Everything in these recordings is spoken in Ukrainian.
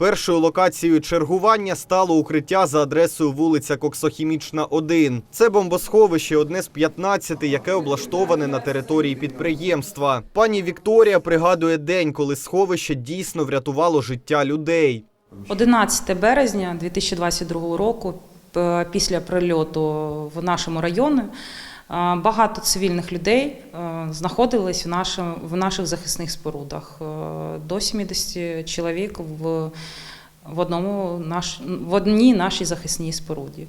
Першою локацією чергування стало укриття за адресою вулиця Коксохімічна, 1. Це бомбосховище одне з 15, яке облаштоване на території підприємства. Пані Вікторія пригадує день, коли сховище дійсно врятувало життя людей. 11 березня 2022 року, після прильоту в нашому районі, багато цивільних людей е, знаходились в, нашому, в наших захисних спорудах. Е, До 70 чоловік в, в, одному наш, в одній нашій захисній споруді.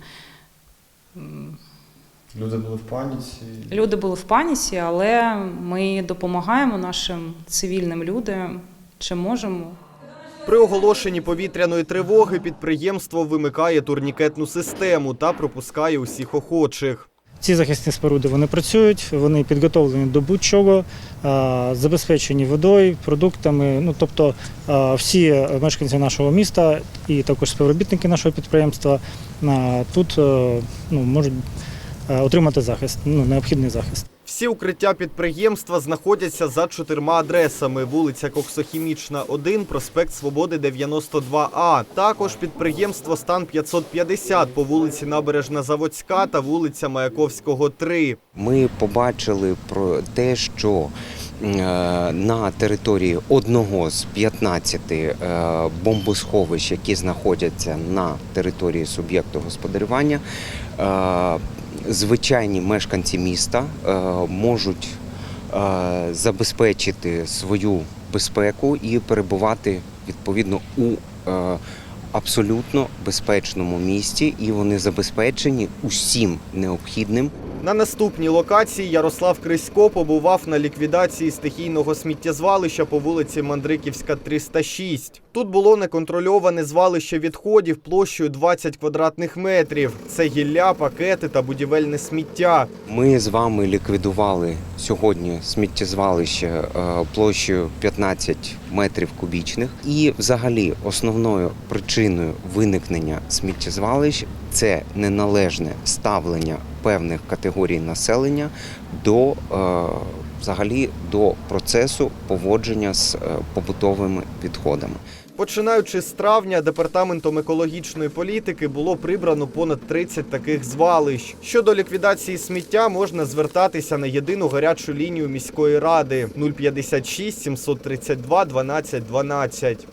Люди були в паніці. Люди були в паніці, але ми допомагаємо нашим цивільним людям, чим можемо. При оголошенні повітряної тривоги підприємство вимикає турнікетну систему та пропускає усіх охочих. Ці захисні споруди вони працюють, вони підготовлені до будь-чого, забезпечені водою, продуктами. Ну тобто всі мешканці нашого міста і також співробітники нашого підприємства тут е, ну, можуть е, отримати захист, ну необхідний захист. Всі укриття підприємства знаходяться за чотирма адресами: вулиця Коксохімічна, 1, проспект Свободи 92А. Також підприємство Стан 550 по вулиці Набережна Заводська та вулиця Маяковського 3. Ми побачили про те, що е, на території одного з 15 е, бомбосховищ, які знаходяться на території суб'єкту господарювання, е, звичайні мешканці міста е, можуть е, забезпечити свою безпеку і перебувати відповідно у е, абсолютно безпечному місті, і вони забезпечені усім необхідним На наступній локації Ярослав Крисько побував на ліквідації стихійного сміттєзвалища по вулиці Мандриківська, 306. Тут було неконтрольоване звалище відходів площею 20 квадратних метрів. Це гілля, пакети та будівельне сміття. Ми з вами ліквідували сьогодні сміттєзвалище е, площею 15 метрів кубічних. І, взагалі, основною причиною виникнення сміттєзвалищ це неналежне ставлення певних категорій населення до е, взагалі до процесу поводження з е, побутовими відходами. Починаючи з травня, департаментом екологічної політики було прибрано понад 30 таких звалищ. Щодо ліквідації сміття можна звертатися на єдину гарячу лінію міської ради 056 732 12 12.